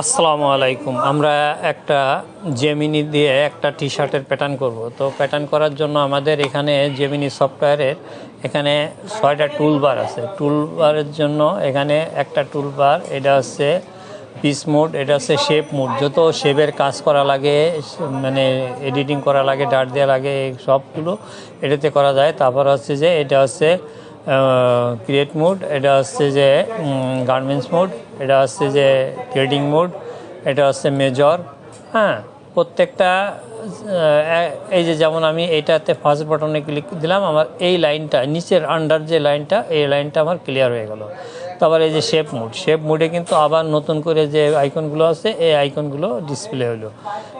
আসসালামু আলাইকুম। আমরা একটা জেমিনি দিয়ে একটা টি শার্টের প্যাটার্ন করব। তো প্যাটার্ন করার জন্য আমাদের এখানে জেমিনি সফটওয়্যারের এখানে ছয়টা টুল বার আছে। টুল বারের জন্য এখানে একটা টুল বার এটা হচ্ছে পিস মোড এটা হচ্ছে শেপ মোড যত শেপের কাজ করা লাগে মানে এডিটিং করা লাগে ডাট দেওয়া লাগে সবগুলো এটাতে করা যায়। তারপর হচ্ছে যে এটা হচ্ছে ক্রিয়েট মোড এটা হচ্ছে যে গার্মেন্টস মোড এটা হচ্ছে যে ট্রেডিং মোড এটা হচ্ছে মেজর হ্যাঁ? প্রত্যেকটা এই যে যেমন আমি এইটাতে ফার্স্ট বাটনে ক্লিক দিলাম, আমার এই লাইনটা নিচের আন্ডার যে লাইনটা এই লাইনটা আমার ক্লিয়ার হয়ে গেল। তারপর এই যে শেপ মোড শেপ মোডে কিন্তু আবার নতুন করে যে আইকনগুলো আছে, এই আইকনগুলো ডিসপ্লে হলো।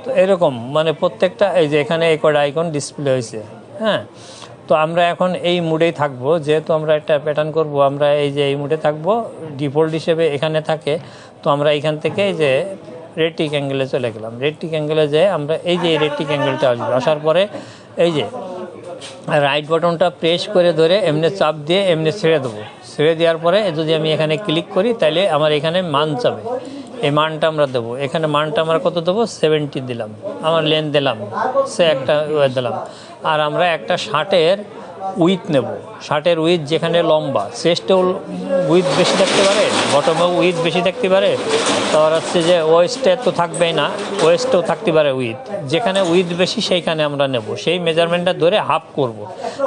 তো এরকম মানে প্রত্যেকটা, এই যে এখানে এই কটা আইকন ডিসপ্লে হয়েছে হ্যাঁ? তো আমরা এখন এই মুডেই থাকব। যেহেতু আমরা একটা প্যাটার্ন করব, আমরা এই যে এই মুডে থাকব ডিফল্ট হিসেবে এখানে থাকে, তো আমরা এখান থেকে এই যে রেটিক অ্যাঙ্গেলে চলে গেলাম। রেটিক অ্যাঙ্গেলে যে আমরা এই যে রেটিক অ্যাঙ্গেলটা আসবে, আসার পরে এই যে রাইট বাটনটা প্রেস করে ধরে এমনি চাপ দিয়ে এমনি ছেড়ে দেবো। ছেড়ে দেওয়ার পরে যদি আমি এখানে ক্লিক করি, তাহলে আমার এখানে মান চাবে। এই মানটা আমরা দেবো। এখানে মানটা আমরা কত দেবো? সেভেন্টি দিলাম। আমার লেন দিলাম। সে একটা দিলাম। আর আমরা একটা শার্টের উইথ নেব। শার্টের উইথ যেখানে লম্বা চেস্টেও উইথ বেশি থাকতে পারে বটমেও উইথ বেশি থাকতে পারে। তার হচ্ছে যে ওয়েস্টে তো থাকবেই না ওয়েস্টেও থাকতে পারে উইথ যেখানে উইথ বেশি সেইখানে আমরা নেব। সেই মেজারমেন্টটা ধরে হাফ করব।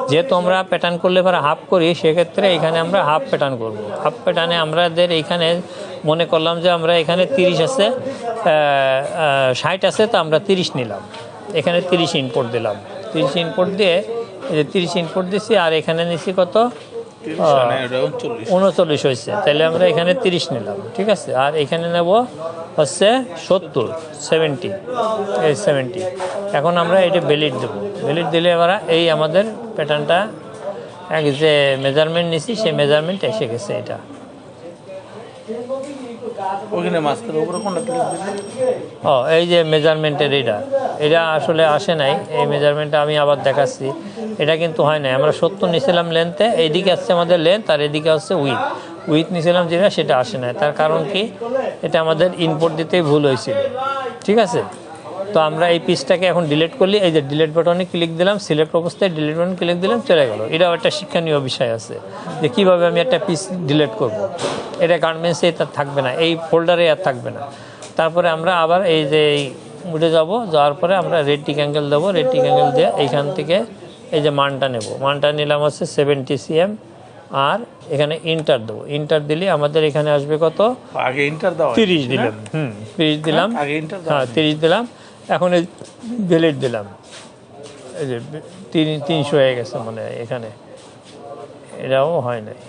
যেহেতু আমরা প্যাটার্ন করলে পরে হাফ করি, সেক্ষেত্রে এখানে আমরা হাফ প্যাটার্ন করব। হাফ প্যাটার্নে আমাদের এইখানে মনে করলাম যে আমরা এখানে তিরিশ আছে ষাট আছে, তো আমরা তিরিশ নিলাম। এখানে তিরিশ ইনপোর্ট দিলাম। তিরিশ ইনপোর্ট দিয়ে এই যে তিরিশ ইনপোর্ট দিছি আর এখানে নিছি কত? উনচল্লিশ। হয়েছে। তাহলে আমরা এখানে তিরিশ নিলাম ঠিক আছে? আর এখানে নেব হচ্ছে সত্তর সেভেন্টি এই সেভেন্টি এখন আমরা এটা বেলিট দেব। বেলিট দিলে এবার এই আমাদের প্যাটার্নটা এক যে মেজারমেন্ট নিছি সেই মেজারমেন্ট এসে গেছে এটা। ওখানে মাস্টার উপরে কোনটা ও, এই যে মেজারমেন্টের এটা। এটা আসলে আসে নাই। এই মেজারমেন্টটা আমি আবার দেখাচ্ছি। এটা কিন্তু হয় নাই। আমরা সত্য নিয়েছিলাম লেন্থে এইদিকে আসছে আমাদের লেন্থ আর এদিকে আসছে উইথ উইথ নিয়েছিলাম যেটা, সেটা আসে নাই। তার কারণ কি? এটা আমাদের ইনপুট দিতেই ভুল হয়েছিল। ঠিক আছে? তো আমরা এই পিসটাকে এখন ডিলিট করলি এই যে ডিলিট বাটনে ক্লিক দিলাম সিলেক্ট অবস্থায় ডিলিট বাটন ক্লিক দিলাম চলে গেল। এটাও একটা শিক্ষণীয় বিষয় আছে যে কীভাবে আমি একটা পিস ডিলিট করব। এটা গার্মেন্টসে তার থাকবে না এই ফোল্ডারে আর থাকবে না। তারপরে আমরা আবার এই যে এই উঠে যাব যাওয়ার পরে আমরা রেডটিক অ্যাঙ্গেল দেবো রেডটিক অ্যাঙ্গেল দিয়ে এইখান থেকে এই যে মানটা নেব। মানটা নিলাম হচ্ছে সেভেন্টি সিএম আর এখানে ইন্টার দেবো। ইন্টার দিলে আমাদের এখানে আসবে কত? আগে ইন্টার দাও তিরিশ দিলাম। হুম তিরিশ দিলাম। আগে ইন্টার হ্যাঁ তিরিশ দিলাম। এখন এই বেলেট দিলাম। এই যে তিন তিনশো হয়ে গেছে মনে হয় এখানে। এটাও হয় নাই।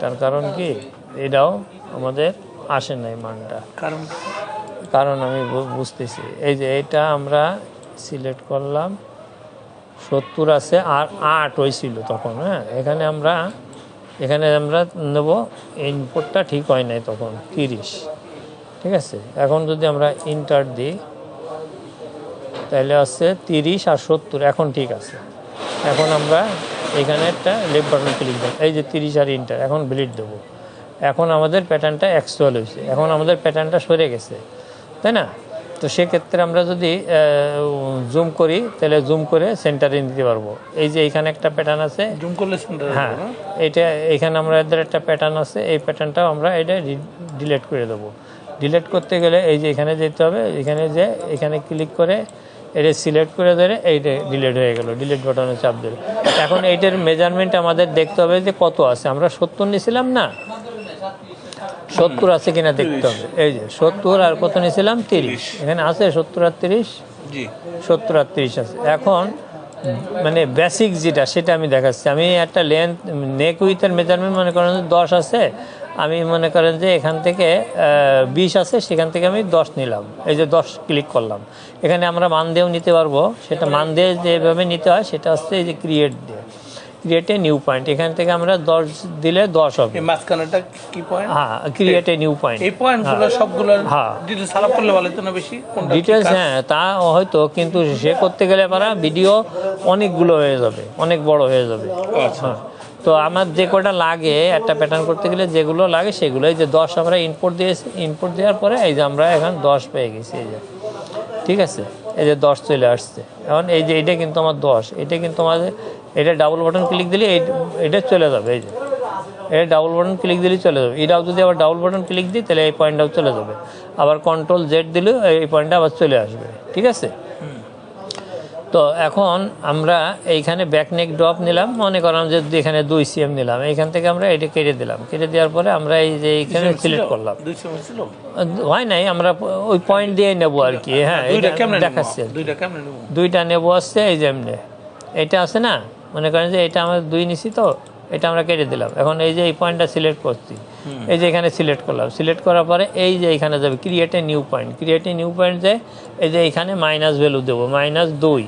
তার কারণ কি? এটাও আমাদের আসে নাই মানটা। কারণ? কারণ আমি বুঝতেছি। এই যে এটা আমরা সিলেক্ট করলাম সত্তর আছে আর আট হয়েছিল তখন হ্যাঁ? এখানে আমরা এখানে আমরা নেব ইনপুটটা ঠিক হয় নাই তখন তিরিশ। ঠিক আছে? এখন যদি আমরা ইন্টার দিই তাহলে আছে তিরিশ আর সত্তর এখন ঠিক আছে। এখন আমরা এখানে একটা লেফট বাটন ক্লিক দেব। এই যে তিরিশ আর ইন্টার এখন ব্লিড দেবো। এখন আমাদের প্যাটার্নটা অ্যাকচুয়াল হয়েছে। এখন আমাদের প্যাটার্নটা সরে গেছে তাই না? তো সেক্ষেত্রে আমরা যদি জুম করি তাহলে জুম করে সেন্টারে নিতে পারব। এই যে এখানে একটা প্যাটার্ন আছে। জুম করলে সেন্টার হ্যাঁ এটা এখানে আমরা এদের একটা প্যাটার্ন আছে। এই প্যাটার্নটাও আমরা এটা ডিলিট করে দেবো। ডিলিট করতে গেলে এই যে এখানে যেতে হবে। এখানে যে এখানে ক্লিক করে এটা সিলেক্ট করে ধরে এইটা ডিলেট হয়ে গেল ডিলিট বাটনে চাপ দিলে। এখন এইটার মেজারমেন্ট আমাদের দেখতে হবে যে কত আছে। আমরা সত্তর নিয়েছিলাম না? সত্তর আছে কিনা দেখতে হবে। এই যে সত্তর আর কত নিয়েছিলাম? তিরিশ। এখানে আছে সত্তর আর তিরিশ? সত্তর আর তিরিশ আছে। এখন মানে বেসিক যেটা সেটা আমি দেখাচ্ছি। আমি একটা লেন্থ নেক উইথের মেজারমেন্ট মনে করেন দশ আছে আমি মনে করেন যে এখান থেকে বিশ আছে সেখান থেকে আমি দশ নিলাম। এই যে দশ ক্লিক করলাম। এখানে আমরা মান দিয়েও নিতে পারব। সেটা মান দিয়ে যেভাবে নিতে হয় সেটা হচ্ছে এই যে ক্রিয়েট দিয়ে। ক্রিয়েটে নিউ পয়েন্ট এখান থেকে আমরা দশ দিলে দশ হবে। মাঝখানেটা কি পয়েন্ট হ্যাঁ ক্রিয়েটে নিউ পয়েন্ট এই পয়েন্টগুলো সবগুলো হ্যাঁ। ডিটেলস আলাপ করলে ভালো না বেশি ডিটেলস হ্যাঁ তা হয়তো কিন্তু সে করতে গেলে পারা ভিডিও অনেকগুলো হয়ে যাবে অনেক বড় হয়ে যাবে। আচ্ছা। হ্যাঁ। তো আমার যে কটা লাগে, একটা প্যাটার্ন করতে গেলে যেগুলো লাগে সেগুলো এই যে দশ আমরা ইনপুট দিয়েছি ইনপুট দেওয়ার পরে এই যে আমরা এখন দশ পেয়ে গেছি, এই যে। ঠিক আছে? এই যে দশ চলে আসছে। এখন এই যে এটা কিন্তু আমার দশ, এটা কিন্তু আমাদের, এটা ডাবল বাটন ক্লিক দিলে এটা চলে যাবে, এই যে। এটা ডাবল বাটন ক্লিক দিলেই চলে যাবে। এটাও যদি আবার ডাবল বাটন ক্লিক দিই, তাহলে এই পয়েন্টটাও চলে যাবে। আবার কন্ট্রোল জেড দিলেও এই পয়েন্টটা আবার চলে আসবে। ঠিক আছে? তো এখন আমরা এইখানে ব্যাকনেক ড্রপ নিলাম। মনে করলাম যে এখানে দুই সিএম নিলাম। এইখান থেকে আমরা এটা কেটে দিলাম। কেটে দেওয়ার পরে আমরা এই যে এইখানে সিলেক্ট করলাম। হয় নাই আমরা ওই পয়েন্ট দিয়ে নেব আর কি। হ্যাঁ দেখাচ্ছে। দুইটা নেব? নেব আসছে এই যে এমনি। এটা আছে না? মনে করেন যে এটা আমাদের দুই নিছি তো? এটা আমরা কেটে দিলাম। এখন এই যে এই পয়েন্টটা সিলেক্ট করছি। এই যে এখানে সিলেক্ট করলাম। সিলেক্ট করার পরে এই যে এখানে যাবে create a new point create a new point যে এই যে এখানে মাইনাস ভ্যালু দেবো মাইনাস দুই।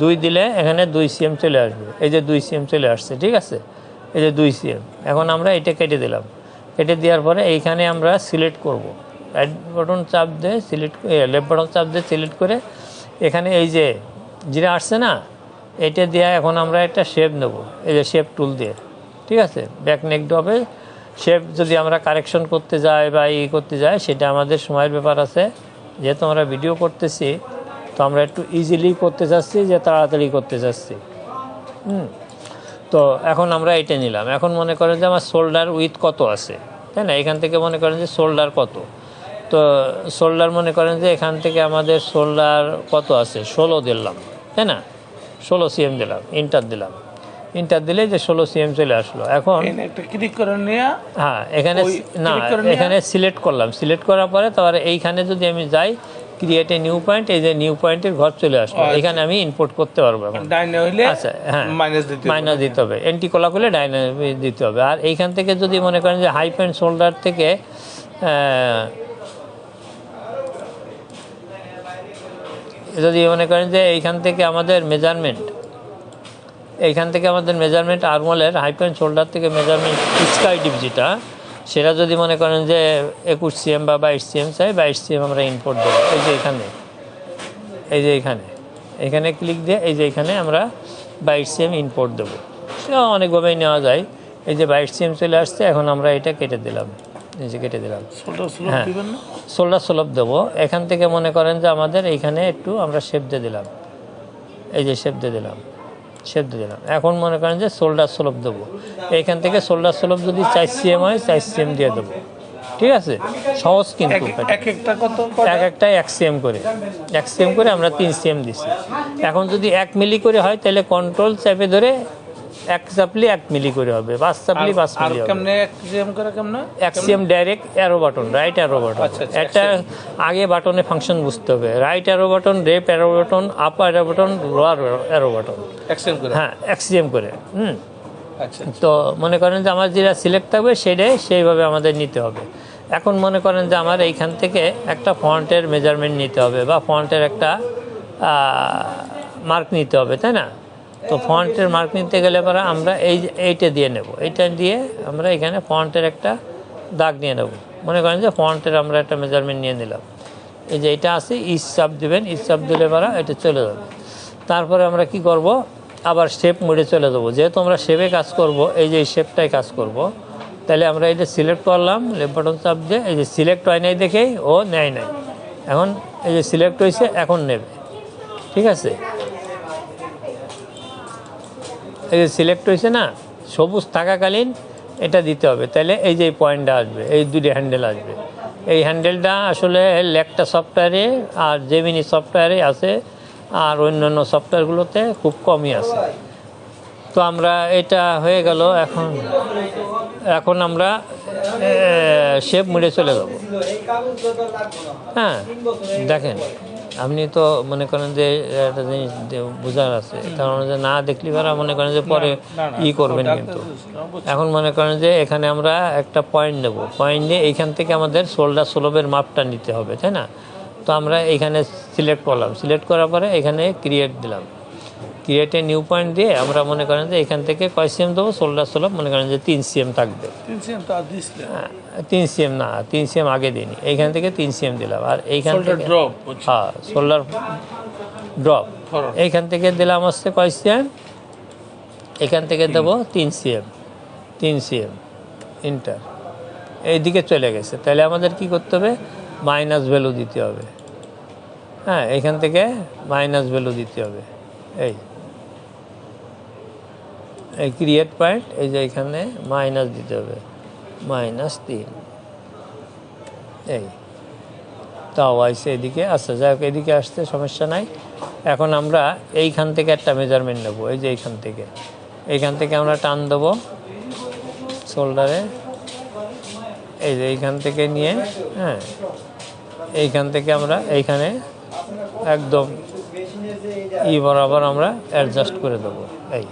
দুই দিলে এখানে দুই সিএম চলে আসবে। এই যে দুই সিএম চলে আসছে ঠিক আছে? এই যে দুই সিএম এখন আমরা এটা কেটে দিলাম। কেটে দেওয়ার পরে এইখানে আমরা সিলেক্ট করব। রাইট বাটন চাপ দিয়ে সিলেক্ট লেফট বাটন চাপ দিয়ে সিলেক্ট করে এখানে এই যে যেটা আসছে না এটা দিয়ে এখন আমরা একটা শেপ নেব। এই যে শেপ টুল দিয়ে। ঠিক আছে? ব্যাক নেক ডবে শেপ যদি আমরা কারেকশন করতে যাই বা ই করতে যাই, সেটা আমাদের সময়ের ব্যাপার আছে। যেহেতু আমরা ভিডিও করতেছি, তো আমরা একটু ইজিলি করতে চাচ্ছি যে তাড়াতাড়ি করতে চাচ্ছি হুম? তো এখন আমরা এটা নিলাম। এখন মনে করেন যে আমার শোল্ডার উইথ কত আছে? তাই না? এখান থেকে মনে করেন যে শোল্ডার কত? তো শোল্ডার মনে করেন যে এখান থেকে আমাদের শোল্ডার কত আছে? ষোলো দিলাম। তাই না? ষোলো সিএম দিলাম ইন্টার দিলাম। ইন্টার দিলে যে ষোলো সিএম চলে আসলো। এখন হ্যাঁ এখানে না এখানে সিলেক্ট করলাম। সিলেক্ট করার পরে তারপরে এইখানে যদি আমি যাই ক্রিয়েট এ নিউ পয়েন্ট এই যে নিউ পয়েন্টের ঘর চলে আসলো। আচ্ছা। এখানে আমি ইনপুট করতে পারব এখন। আচ্ছা হ্যাঁ মাইনাস দিতে হবে। এন্টি কোলা করলে ডাইনামিক দিতে হবে। আর এইখান থেকে যদি মনে করেন যে হাই প্যান্ট শোল্ডার থেকে যদি মনে করেন যে এইখান থেকে আমাদের মেজারমেন্ট এইখান থেকে আমাদের মেজারমেন্ট আর্মলের হাই প্যান্ট শোল্ডার থেকে মেজারমেন্ট স্কাই ডিপ যেটা, সেটা যদি মনে করেন যে একুশ সিএম বা বাইশ সিএম চাই, বাইশ সিএম আমরা ইনপুট দেবো। এই যে এখানে, এই যে এখানে এখানে ক্লিক দিয়ে এই যে এখানে আমরা বাইশ সিএম ইনপোর্ট দেবো। সেটা অনেকভাবেই নেওয়া যায়। এই যে বাইশ সিএম চলে আসছে, এখন আমরা এটা কেটে দিলাম। এই যে কেটে দিলাম। শোল্ডার স্লোপ হ্যাঁ। সোল্ডার দেবো। এখান থেকে মনে করেন যে আমাদের এইখানে একটু আমরা শেপ দিয়ে দিলাম। এই যে শেপ দিয়ে দিলাম। শেপ দিয়ে দিলাম। এখন মনে করেন যে সোল্ডার সোলভ দেবো। এইখান থেকে সোল্ডার সোলভ যদি চার সিএম হয় চার সিএম দিয়ে দেবো। ঠিক আছে? সহজ কিন্তু এক- একটা এক একটা এক সিএম করে। এক সিএম করে আমরা তিন সিএম দিছি। এখন যদি এক মিলি করে হয় তাহলে কন্ট্রোল চাপে ধরে এক চাপলি এক মিলি করে হবে পাঁচ চাপলি পাঁচ মিলি কেমনে এক জিএম করে কেমনে? Direct arrow button right arrow button আচ্ছা, আচ্ছা, এটা আগে বাটনে ফাংশন বুঝতে হবে। Right arrow button rape arrow button up arrow button lower arrow button করে? হ্যাঁ একসিএম করে হুম। আচ্ছা তো মনে করেন যে আমার যেটা সিলেক্ট থাকবে সেটাই সেইভাবে আমাদের নিতে হবে। এখন মনে করেন যে আমার এইখান থেকে একটা ফন্টের মেজারমেন্ট নিতে হবে বা ফন্টের একটা মার্ক নিতে হবে তাই না? তো ফন্টের মার্ক নিতে গেলে পরে আমরা এই এইটা দিয়ে নেব। এইটা দিয়ে আমরা এখানে ফন্টের একটা দাগ নিয়ে নেব। মনে করেন যে ফন্টের আমরা একটা মেজারমেন্ট নিয়ে নিলাম। এই যে এটা আছে ইস চাপ দেবেন ইস চাপ দিলে পরে এটা চলে যাবে। তারপরে আমরা কি করব? আবার শেপ মোডে চলে যাব। যেহেতু আমরা শেপে কাজ করব, এই যে এই শেপটাই কাজ করব, তাহলে আমরা এটা সিলেক্ট করলাম লেফট বাটন চাপ দিয়ে, এই যে সিলেক্ট হয় নাই দেখেই ও নেয় নাই। এখন এই যে সিলেক্ট হয়েছে এখন নেবে। ঠিক আছে? এই যে সিলেক্ট হয়েছে না, সবুজ থাকাকালীন এটা দিতে হবে। তাহলে এই যে পয়েন্টটা আসবে, এই দুটি হ্যান্ডেল আসবে। এই হ্যান্ডেলটা আসলে লেকটা সফটওয়্যারে আর জেমিনি সফটওয়্যারে আছে, আর অন্যান্য সফটওয়্যারগুলোতে খুব কমই আছে। তো আমরা এটা হয়ে গেল, এখন এখন আমরা শেপ মুড়ে চলে যাব। হ্যাঁ দেখেন। আপনি তো মনে করেন যে একটা জিনিস বোঝার আছে। কারণ যে না দেখলি ভাড়া মনে করেন যে পরে ই করবেন কিন্তু। এখন মনে করেন যে এখানে আমরা একটা পয়েন্ট নেব। পয়েন্ট নিয়ে এইখান থেকে আমাদের শোল্ডার সোলভের মাপটা নিতে হবে তাই না? তো আমরা এখানে সিলেক্ট করলাম। সিলেক্ট করার পরে এখানে ক্রিয়েট দিলাম। ক্রিয়েটে নিউ পয়েন্ট দিয়ে আমরা মনে করেন যে এখান থেকে কয় সিএম দেবো? শোল্ডার সোলভ মনে করেন যে তিন সিএম থাকবে। তিন সিএম হ্যাঁ, তিন সিএম না তিন সিএম আগে দিইনি। এইখান থেকে তিন সিএম দিলাম। আর এইখান থেকে ড্রপ হ্যাঁ শোল্ডার ড্রপ এইখান থেকে দিলাম হচ্ছে কয় সিএম এখান থেকে দেবো তিন সিএম তিন সিএম ইন্টার এইদিকে চলে গেছে। তাহলে আমাদের কি করতে হবে? মাইনাস ভ্যালু দিতে হবে। হ্যাঁ এখান থেকে মাইনাস ভ্যালু দিতে হবে। এই। ক্রিয়েট পয়েন্ট এই যে এখানে মাইনাস দিতে হবে। মাইনাস তিন। এই। তাও আইসে এদিকে আচ্ছা যাই হোক, এদিকে আসতে সমস্যা নাই। এখন আমরা এইখান থেকে একটা মেজারমেন্ট নেব, এই যে এইখান থেকে। এইখান থেকে আমরা টান দেবো শোল্ডারে এই যে এইখান থেকে নিয়ে হ্যাঁ। এইখান থেকে আমরা এইখানে একদম ই বরাবর আমরা অ্যাডজাস্ট করে দেবো, এই।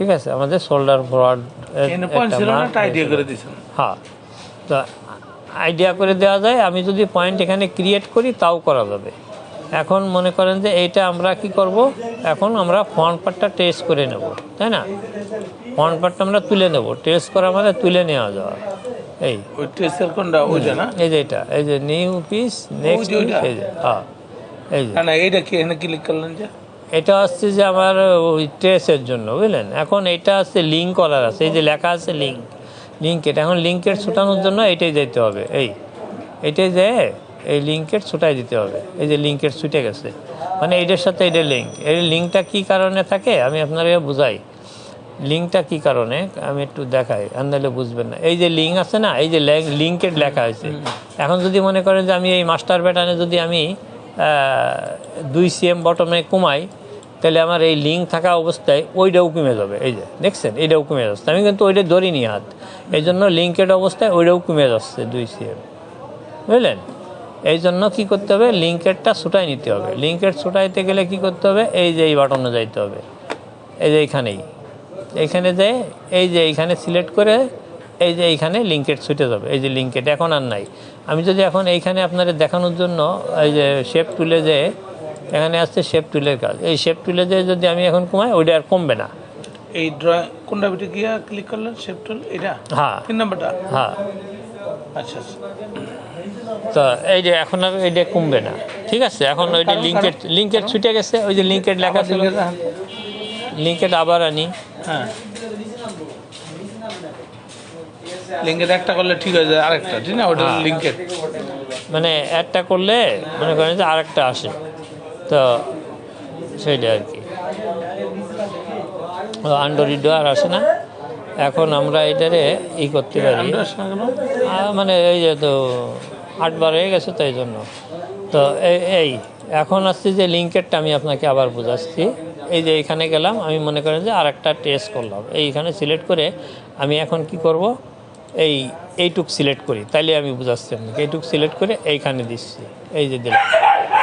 ঠিক আছে আমাদের শোল্ডার ফরওয়ার্ড হ্যাঁ তো আইডিয়া করে দেওয়া যায় আমি যদি পয়েন্ট এখানে ক্রিয়েট করি তাও করা যাবে। এখন মনে করেন যে এইটা আমরা কি করব? এখন আমরা ফ্রন্ট পার্টটা টেস্ট করে নেব তাই না? ফ্রন্ট পার্টটা আমরা তুলে নেব টেস্ট করা মানে তুলে নেওয়া যাওয়া। এই। টেস্টের কোনটা? না? এই যে এটা এই যে নিউ পিস নেক্সট এই যে হ্যাঁ এই যে। না এইটা কি এখানে ক্লিক করলেন যে? এটা হচ্ছে যে আমার ওই ট্রেসের জন্য বুঝলেন? এখন এটা হচ্ছে লিঙ্ক করার আছে এই যে লেখা আছে লিঙ্ক লিঙ্কের এখন লিঙ্কের ছুটানোর জন্য এটাই যেতে হবে এই এটাই যে এই লিঙ্কের ছুটাই দিতে হবে এই যে লিঙ্কের ছুটে গেছে। মানে এটার সাথে এটা লিঙ্ক এই লিঙ্কটা কি কারণে থাকে আমি আপনাকে বুঝাই। লিঙ্কটা কি কারণে? আমি একটু দেখাই আন্দালে বুঝবেন না। এই যে লিঙ্ক আছে না এই যে লিঙ্কের লেখা হয়েছে। এখন যদি মনে করেন যে আমি এই মাস্টার প্যাটার্নে যদি আমি দুই সিএম বটমে কমাই তাহলে আমার এই লিঙ্ক থাকা অবস্থায় ওইটাও কমে যাবে। এই যে, দেখছেন? এইটাও কমে যাচ্ছে। আমি কিন্তু ওইটা ধরিনি হাত। এই জন্য লিঙ্কের অবস্থায় ওইটাও কমে যাচ্ছে দুই সিএম বুঝলেন? এই জন্য কী করতে হবে? লিঙ্কেরটা ছুটাই নিতে হবে। লিঙ্কের ছুটাইতে গেলে কি করতে হবে? এই যে এই বাটনে যাইতে হবে। এই যে এইখানেই। এইখানে যে এই যে এইখানে সিলেক্ট করে এই যে এইখানে লিঙ্কেট ছুটে যাবে। এই যে লিঙ্কেট এখন আর নাই। আমি যদি এখন এইখানে আপনাদের দেখানোর জন্য এই যে শেপ তুলে যে এখানে আসছে শেপ টুলের কাজ। এই শেপ টুলে যে যদি আমি এখন কমাই ওইটা আর কমবে না। এই ড্রয়িং কোনটা বিটে গিয়া ক্লিক করলেন? শেপ টুল এটা হ্যাঁ। তিন নাম্বারটা? হ্যাঁ। আচ্ছা আচ্ছা। তো এই যে এখন আর এইটা কমবে না। ঠিক আছে এখন ওই যে লিঙ্কেট লিঙ্কেট ছুটে গেছে ওই যে লিঙ্কেট লেখা ছিল। লিঙ্কেট আবার আনি। হ্যাঁ। লিঙ্কের একটা করলে ঠিক হয়ে যায় আরেকটা ঠিক না? ওটা। লিঙ্কের মানে একটা করলে মনে করেন যে আরেকটা আসে। তো সেইটা আর কি। আন্ডরিডো আর আসে না? এখন আমরা এটারে ই করতে পারি। মানে এই যে তো আটবার হয়ে গেছে তো এই জন্য। তো এই- এই এখন আসছে যে লিঙ্কেরটা আমি আপনাকে আবার বোঝাচ্ছি। এই যে এখানে গেলাম আমি মনে করেন যে আরেকটা টেস্ট করলাম। এইখানে সিলেক্ট করে আমি এখন কি করব? এই এইটুক সিলেক্ট করি। তাইলে আমি বুঝাচ্ছি আপনাকে। এইটুক সিলেক্ট করে এইখানে দিচ্ছি। এই যে দিলাম।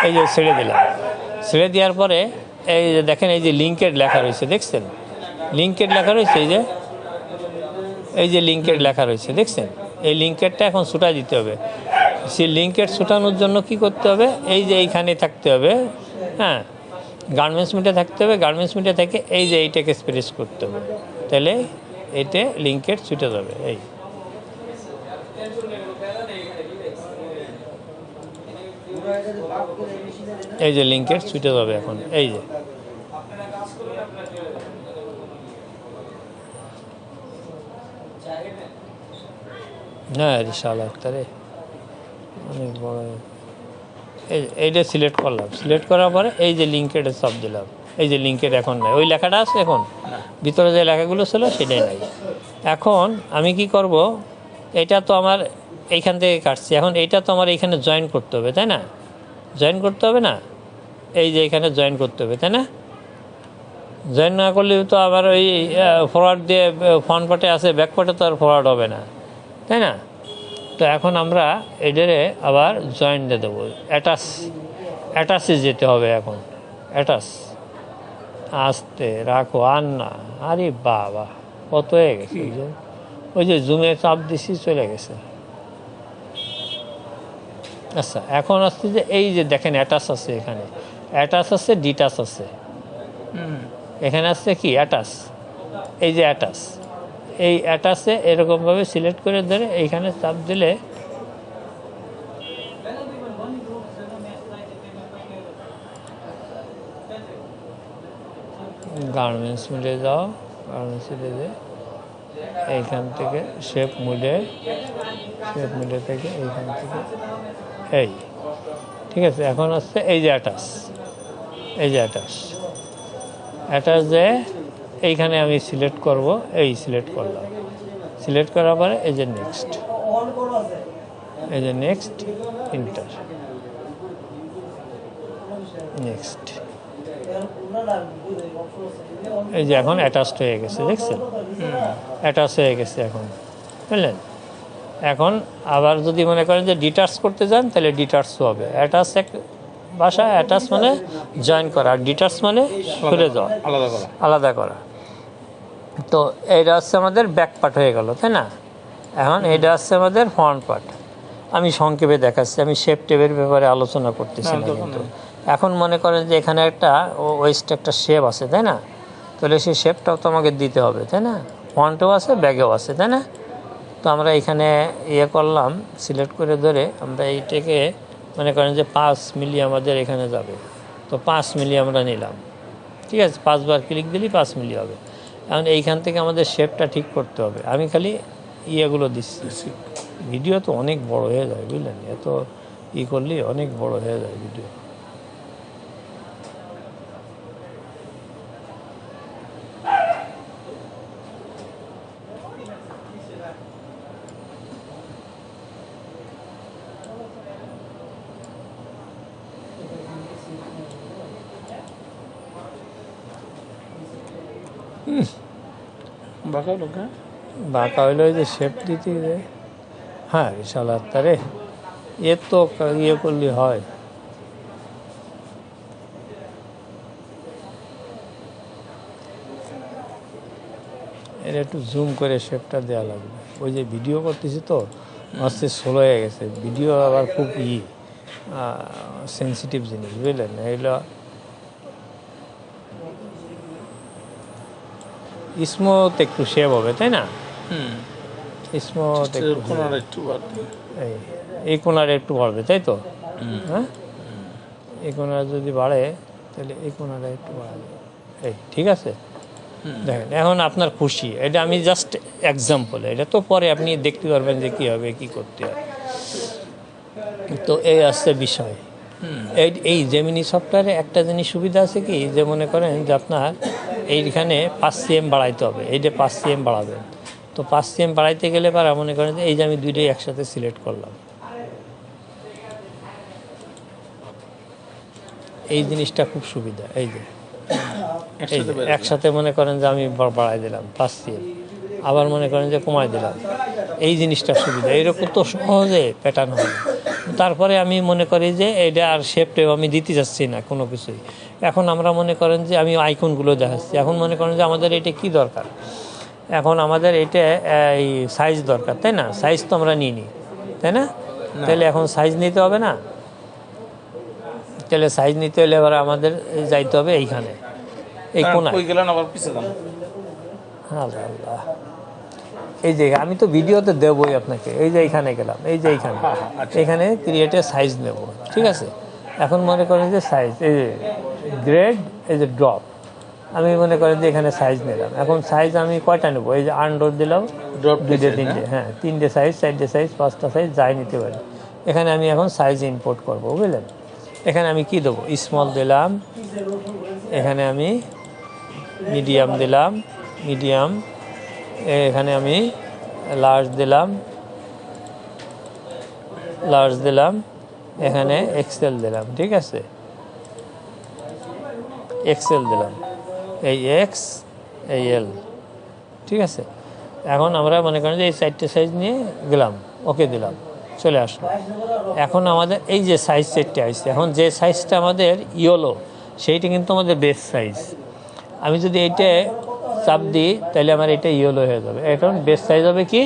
এই যে ছেড়ে দিলাম। ছেড়ে দেওয়ার পরে এই যে দেখেন, এই যে লিঙ্কের লেখা রয়েছে, দেখছেন? লিঙ্কের লেখা রয়েছে, এই যে এই যে লিঙ্কের লেখা রয়েছে, দেখছেন? এই লিঙ্কেরটা এখন ছুটা দিতে হবে। সেই লিঙ্কের ছুটানোর জন্য কি করতে হবে? এই যে এইখানে থাকতে হবে হ্যাঁ? গার্মেন্টস মিটে থাকতে হবে গার্মেন্টস মিটে থেকে এই যে এইটাকে স্প্রেস করতে হবে। তাহলে এতে লিঙ্কের ছুটে যাবে, এই। এই যে লিঙ্কের ছুটে যাবে এখন, এই যে। না রিসাল আক্তারে অনেক বড়। এই এইটা সিলেক্ট করলাম। সিলেক্ট করার পরে এই যে লিঙ্কের সব দিলাম। এই যে লিঙ্কের এখন নাই। ওই লেখাটা আছে এখন? ভিতরে যে লেখাগুলো ছিল সেটাই নাই। এখন আমি কি করব? এটা তো আমার এইখান থেকে কাটছি। এখন এইটা তো আমার এইখানে জয়েন করতে হবে, তাই না? জয়েন করতে হবে না? এই যে এখানে জয়েন করতে হবে তাই না? জয়েন না করলে তো আবার ওই ফরওয়ার্ড দিয়ে ফ্রন্ট পার্টে আছে ব্যাক পার্টে তো আর ফরওয়ার্ড হবে না তাই না? তো এখন আমরা এটারে আবার জয়েন দিয়ে দেবো। অ্যাটাচ অ্যাটাচে যেতে হবে এখন। অ্যাটাচ আসতে রাখো আর না আরে বাবা কত হয়ে গেছে? ওই যে ওই যে জুমে চাপ দিছি চলে গেছে। আচ্ছা এখন আসছে যে এই যে দেখেন অ্যাটাচ আছে এখানে। অ্যাটাচ আছে ডিটাচ আছে। এখানে আসছে কি? অ্যাটাচ। এই যে অ্যাটাচ। এই অ্যাটাচে এরকমভাবে সিলেক্ট করে ধরে এইখানে চাপ দিলে গার্মেন্টস মিলে যাও গার্মেন্টস মিলে যে এইখান থেকে শেপ মুডে শেপ মুডে থেকে এইখান থেকে এই, ঠিক আছে, এখন হচ্ছে এই যে অ্যাটাচ এই যে অ্যাটাচ অ্যাটাচ যে এইখানে আমি সিলেক্ট করব, এই সিলেক্ট করলাম। সিলেক্ট করার পরে এই যে নেক্সট এই যে নেক্সট ইন্টার নেক্সট এই যে এখন অ্যাটাচড হয়ে গেছে, দেখছেন? অ্যাটাচ হয়ে গেছে এখন, বুঝলেন? এখন আবার যদি মনে করেন যে ডিটাচ করতে যান তাহলে ডিটাচও হবে। অ্যাটাচ এক ভাষা অ্যাটাচ মানে জয়েন করা আর ডিটাচ মানে খুলে যাওয়া। আলাদা করা। আলাদা করা। তো এইটা হচ্ছে আমাদের ব্যাক পার্ট হয়ে গেল তাই না? এখন এটা হচ্ছে আমাদের ফ্রন্ট পার্ট আমি সংক্ষেপে দেখাচ্ছি আমি শেপ টেপের ব্যাপারে আলোচনা করতেছি না কিন্তু। এখন মনে করেন যে এখানে একটা ওয়েস্ট একটা শেপ আছে তাই না? তাহলে সেই শেপটাও তো আমাকে দিতে হবে তাই না? ফ্রন্টেও আছে ব্যাগেও আছে তাই না? তো আমরা এখানে ইয়ে করলাম সিলেক্ট করে ধরে আমরা এইটাকে মনে করেন যে পাঁচ মিলি আমাদের এখানে যাবে। তো পাঁচ মিলি আমরা নিলাম। ঠিক আছে পাঁচবার ক্লিক দিলেই পাঁচ মিলি হবে। এখন এইখান থেকে আমাদের শেপটা ঠিক করতে হবে। আমি খালি ইয়েগুলো দিচ্ছি। ভিডিও তো অনেক বড় হয়ে যায় বুঝলেন? এত ই করলে অনেক বড় হয়ে যায় ভিডিও। বাঁকা হ্যাঁ? হইল ওই যে শেপ দিতে যে হ্যাঁ বিশাল আত্মারে এ তো ইয়ে করলে হয়। এর একটু জুম করে শেপটা দেওয়া লাগবে। ওই যে ভিডিও করতেছি তো আস্তে স্লো হয়ে গেছে। ভিডিও আবার খুব ই সেন্সিটিভ জিনিস, বুঝলেন? এগুলো স্মুথ একটু শেপ হবে তাই না? স্মুথ একটু এই কোনার একটু বাড়বে তাই তো? হ্যাঁ? এই কোনার যদি বাড়ে তাহলে এই কোনাটা একটু বাড়াবে। এই ঠিক আছে? দেখেন এখন আপনার খুশি এটা আমি জাস্ট এক্সাম্পল এটা তো পরে আপনি দেখতে পারবেন যে কী হবে কী করতে হবে। তো এই আসছে বিষয়। এই এই জেমিনি সফটওয়্যারে একটা জিনিস সুবিধা আছে কি? যে মনে করেন যে আপনার এইখানে পাঁচ সিএম বাড়াইতে হবে। এইটা পাঁচ সিএম বাড়াবেন। তো পাঁচ সিএম বাড়াইতে গেলে পারা মনে করেন যে এই যে আমি দুইটাই একসাথে সিলেক্ট করলাম। এই জিনিসটা খুব সুবিধা এই যে। একসাথে মনে করেন যে আমি বাড়াই দিলাম পাঁচ সিএম আবার মনে করেন যে কমাই দিলাম। এই জিনিসটা সুবিধা। এরকম তো সহজে প্যাটার্ন হয় তারপরে আমি মনে করি যে এটা আর শেপ টেপ আমি দিতে যাচ্ছি না কোনো কিছুই। এখন আমরা মনে করেন যে আমি আইকনগুলো দেখাচ্ছি। এখন মনে করেন যে আমাদের এটা কি দরকার? এখন আমাদের এটা এই সাইজ দরকার তাই না? সাইজ তো আমরা নিই নি তাই না? তাহলে এখন সাইজ নিতে হবে না? তাহলে সাইজ নিতে হলে এবার আমাদের যাইতে হবে এইখানে এই কোনায়। পিছিয়ে যান। আল্লাহ। আল্লাহ এই যে আমি তো ভিডিওতে দেবই আপনাকে। এই যে এইখানে গেলাম এই যে এইখানে। এখানে ক্রিয়েটে সাইজ নেব ঠিক আছে? এখন মনে করেন যে সাইজ এই যে গ্রেড এই যে ড্রপ আমি মনে করেন যে এখানে সাইজ নিলাম। এখন সাইজ আমি কয়টা নেব? এই যে আন্ডোর দিলাম দুইটে তিনটে হ্যাঁ? তিনটে সাইজ চারটে সাইজ পাঁচটা সাইজ যাই নিতে পারি। এখানে আমি এখন সাইজ ইম্পোর্ট করব বুঝলেন? এখানে আমি কি দেবো? স্মল দিলাম। এখানে আমি মিডিয়াম দিলাম মিডিয়াম এখানে আমি লার্জ দিলাম লার্জ দিলাম। এখানে এক্সেল দিলাম, ঠিক আছে? এক্সেল দিলাম। এই এক্স এই এল ঠিক আছে? এখন আমরা মনে করেন যে এই চারটে সাইজ নিয়ে গেলাম, ওকে দিলাম, চলে আসলো। এখন আমাদের এই যে সাইজ সেটটা আসছে এখন যে সাইজটা আমাদের ইয়েলো সেইটা কিন্তু আমাদের বেস্ট সাইজ আমি যদি এইটা চাপ দিই, তাহলে আমার এটা ইয়েলো হয়ে যাবে। এখন বেস্ট সাইজ হবে কি?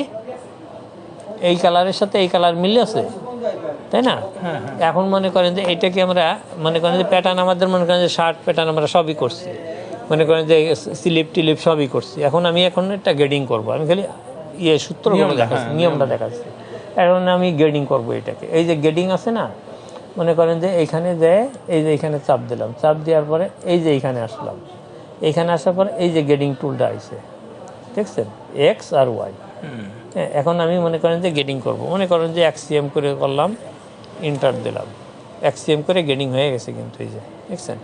এই কালারের সাথে এই কালার মিল আছে? তাই না? এখন মনে করেন যে এটাকে আমরা মনে করেন যে প্যাটার্ন আমাদের মনে করেন যে শার্ট প্যাটার্ন আমরা সবই করছি। মনে করেন যে স্লিপ টিলিপ সবই করছি। এখন আমি এখন একটা গেডিং করব। আমি খালি ইয়ে সূত্রগুলো নিয়মটা, দেখাচ্ছি হ্যাঁ, নিয়মটা দেখাচ্ছি। এখন আমি গেডিং করব এটাকে। এই যে গেডিং আছে না মনে করেন যে এইখানে যে এই যে এখানে চাপ দিলাম। চাপ দেওয়ার পরে এই যে এইখানে আসলাম। এইখানে আসার পরে এই যে গেডিং টুলটা আইছে। দেখছেন? এক্স আর ওয়াই হ্যাঁ, এখন আমি মনে করেন যে গেটিং করব। মনে করেন যে এক্সিএম করে করলাম। ইন্টার দিলাম। এক্সিএম করে গেটিং হয়ে গেছে কিন্তু এই যে দেখছেন?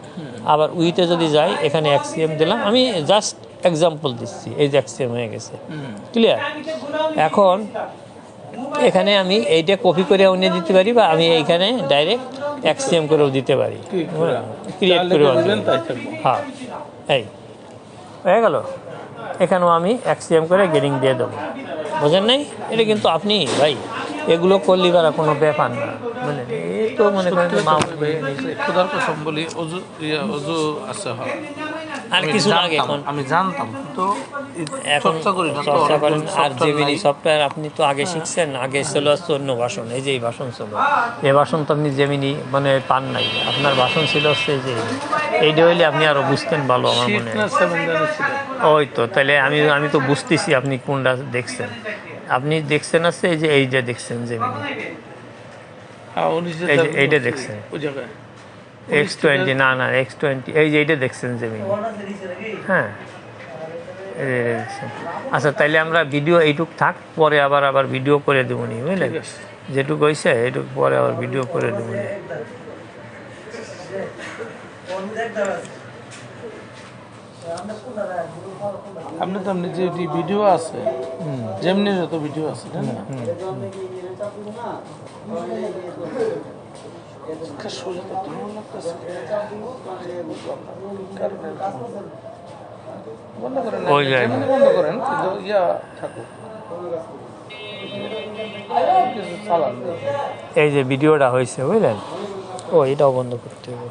আবার উইতে যদি যাই এখানে এক্সিএম দিলাম। আমি জাস্ট এক্সাম্পল দিচ্ছি এই যে এক্সিএম হয়ে গেছে। ক্লিয়ার এখন এখানে আমি এইটা কপি করে অন্য দিতে পারি বা আমি এইখানে ডাইরেক্ট এক্সিএম করেও দিতে পারি। ক্রিয়েট করেও দিতে তাই হ্যাঁ এই। হয়ে গেল? এখানেও আমি এক্সিএম করে গেটিং দিয়ে দেবো। বোঝেন নাই? এটা কিন্তু আপনি ভাই এগুলো করলে বেলা কোনো ব্যাপার না বুঝলেন এই তো মনে করেন যে মা- খোদার কসম বলি অজু অজু আছে আর কিছু আগে এখন? আমি জানতাম তো এখন চর্চা করি না তো, চর্চা অনেক করেন আর জেমিনি সফটওয়্যার আপনি তো আগে শিখছেন আগে ছিল হচ্ছে অন্য ভাষণ এই যে এই ভাষণ ছিল। এই ভাষণ তো আপনি জেমিনি মানে পান নাই আপনার ভাষণ ছিল হচ্ছে যে এইটা হইলে আপনি আরও বুঝতেন ভালো আমার মনে হয়। ওই তো তাহলে আমি আমি তো বুঝতেছি আপনি কোনটা দেখছেন। আপনি দেখছেন আছে? এই যে এইটা দেখছেন জেমিনি হ্যাঁ যে এইটা দেখছেন। এক্স টোয়েন্টি না না এক্স টোয়েন্টি এই যে এইটা দেখছেন হ্যাঁ। যে দেখছেন। আচ্ছা তাইলে আমরা ভিডিও এইটুক থাক পরে আবার আবার ভিডিও করে দেবো নি বুঝলেন। যেটুকু হয়েছে এইটুকু পরে আবার ভিডিও করে দেবো নি। আপনি তো আপনি যে ভিডিও আছে যেমনি যত ভিডিও আছে তাই না? ওই যায়। বন্ধ করেন কিন্তু ইয়া থাকুক। দিন। এই যে ভিডিওটা হয়েছে বুঝলেন? ও এটাও বন্ধ করতে হবে।